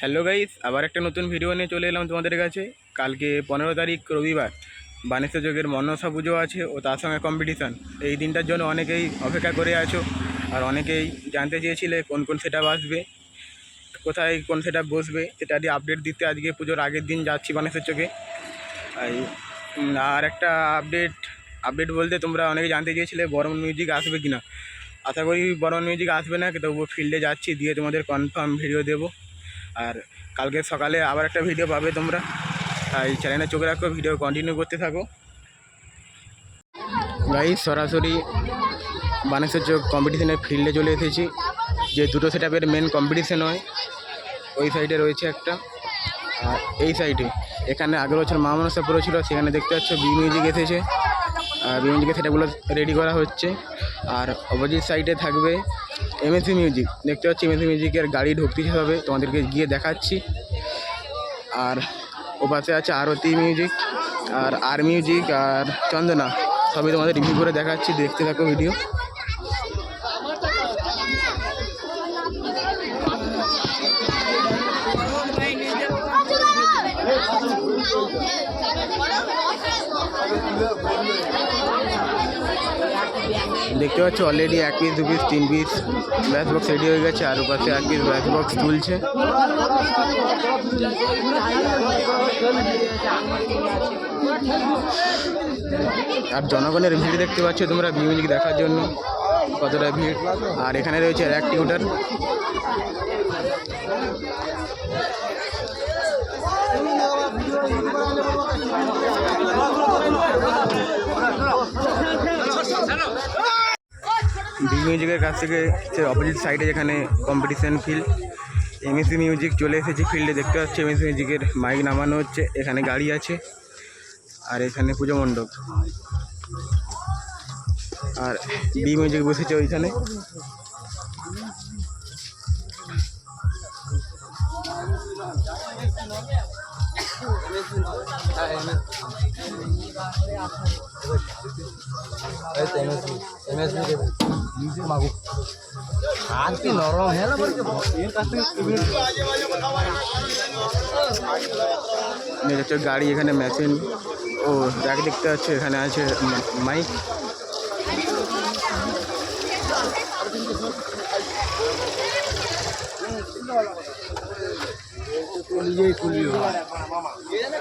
Hello guys আবার একটা নতুন ভিডিও নিয়ে চলে এলাম তোমাদের কাছে। কালকে পনেরো তারিখ, রবিবার। বানেশ্বর যোগের মনসা পুজো আছে ও তার সঙ্গে কম্পিটিশান এই দিনটার জন্য অনেকেই অপেক্ষা করে আছো আর অনেকেই জানতে চেয়েছিলে কোন কোন সেট আসবে, কোথায় কোন সেট বসবে, সেটা দিয়ে আপডেট দিতে আজকে পুজোর আগের দিন যাচ্ছি বানেশ্বর চোখে আর একটা আপডেট আপডেট বলতে তোমরা অনেকে জানতে চেয়েছিলে বরং মিউজিক আসবে কি না আশা করি বরং মিউজিক আসবে না, তবুও ফিল্ডে যাচ্ছি, দিয়ে তোমাদের কনফার্ম ভিডিও দেবো। আর কালকে সকালে আবার একটা ভিডিও পাবে তোমরা। তাই চ্যানেলে চোখে রাখো ভিডিও কন্টিনিউ করতে থাকো। গাই সরাসরি বানেশ্বর চোখ কম্পিটিশনের ফিল্ডে চলে এসেছি। যে দুটো সেটআপের মেন কম্পিটিশন হয়, ওই সাইডে রয়েছে একটা। আর এই সাইডে এখানে আগের বছর মা মনসা পুরো ছিল, সেখানে দেখতে পাচ্ছ বি মিউজিক এসেছে। আর বি মিউজিকের সেটাগুলো রেডি করা হচ্ছে। আর অপোজিট সাইডে থাকবে এমএসি মিউজিক দেখতে পাচ্ছি এমএসি মিউজিকের গাড়ি ঢুকতেছে হবে, তোমাদেরকে গিয়ে দেখাচ্ছি। আর ও পাশে আছে আরতি মিউজিক আর আর মিউজিক আর চন্দনা। সবই তোমাদের রিভিউ করে দেখাচ্ছি, দেখতে থাকো ভিডিও দেখতে পাচ্ছ অলরেডি এক পিস দু পিস তিন পিস ব্যাস বক্স রেডি হয়ে গেছে। আর পাশে এক পিস ব্যাস বক্স তুলছে। আর জনগণের ভিড় দেখতে পাচ্ছ তোমরা মিউজিক দেখার জন্য, কতটা ভিড়। আর এখানে রয়েছে আর র্যাক টিউটার বি মিউজিকের কাছ থেকে অপোজিট সাইডে যেখানে কম্পিটিশন ফিল্ড এমএসি মিউজিক চলে এসেছে ফিল্ডে দেখতে পাচ্ছি এমএসি মিউজিকের মাইক নামানো হচ্ছে, এখানে গাড়ি আছে আর এখানে পুজো মণ্ডপ। আর বি মিউজিক বসেছে ওইখানে। হাত কি নরম হ্যাঁ দেখতে পাচ্ছ গাড়ি এখানে মেশিন ও যাকে দেখতে পাচ্ছ এখানে আছে মা- মাইক নিজেই তুলিও এটা হচ্ছে মিউজিকের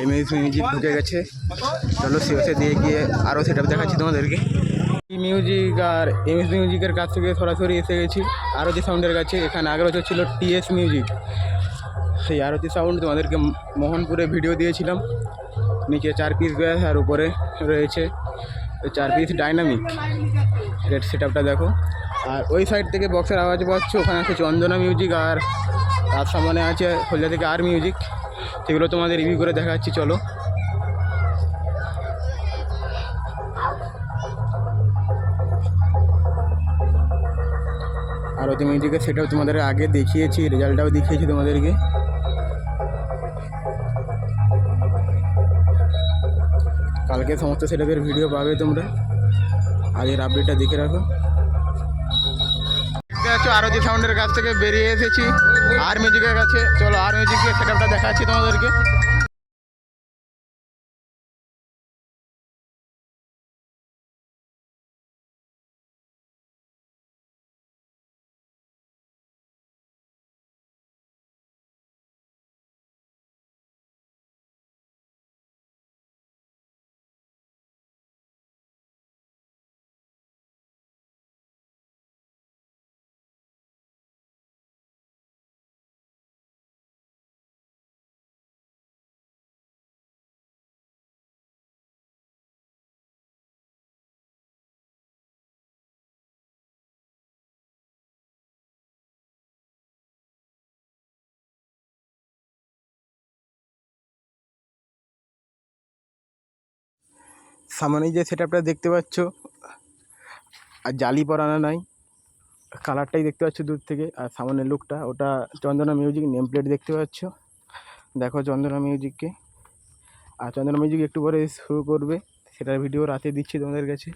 এমএসি মিউজিক ঢুকে গেছে চলো সিওসে দিয়ে গিয়ে আরও সেটা দেখাচ্ছি তোমাদেরকে মিউজিক আর এমএস মিউজিকের কাছ থেকে সরাসরি এসে গেছি আরতি সাউন্ডের কাছে এখানে আগের বছর ছিল টিএস মিউজিক সেই আরতি সাউন্ড তোমাদেরকে মোহনপুরে ভিডিও দিয়েছিলাম নিচে চার পিস ব্যাস আর উপরে রয়েছে চার পিস ডাইনামিক রেড সেট দেখো আর ওই সাইড থেকে বক্সের আওয়াজ পাচ্ছ? ওখানে আছে চন্দনা মিউজিক আর তার সামনে আছে হলদিয়া থেকে আর মিউজিক সেগুলো তোমাদের রিভিউ করে দেখাচ্ছি, চলো। আর ওদের মিউজিকের সেটাও তোমাদের আগে দেখিয়েছি, রেজাল্টটাও দেখিয়েছি তোমাদেরকে। কালকে সমস্ত সেটাপের ভিডিও পাবে তোমরা। আজের আপডেটটা দেখে রাখো। পাচ্ছ, আরতি সাউন্ডের কাছ থেকে বেরিয়ে এসেছি। আর মিউজিকের কাছে। চলো, আর মিউজিকের সেটআপটা দেখাচ্ছি তোমাদেরকে। সামনে যে সেটআপটা দেখতে পাচ্ছ, আর জালি পরানো নাই কালারটাই দেখতে পাচ্ছ দূর থেকে, আর সামনের লুকটা ওটা চন্দনা মিউজিক নেম প্লেট দেখতে পাচ্ছ। দেখো চন্দনা মিউজিককে আর চন্দনা মিউজিক একটু পরে শুরু করবে, সেটার ভিডিও রাতে দিচ্ছি তোমাদের কাছে।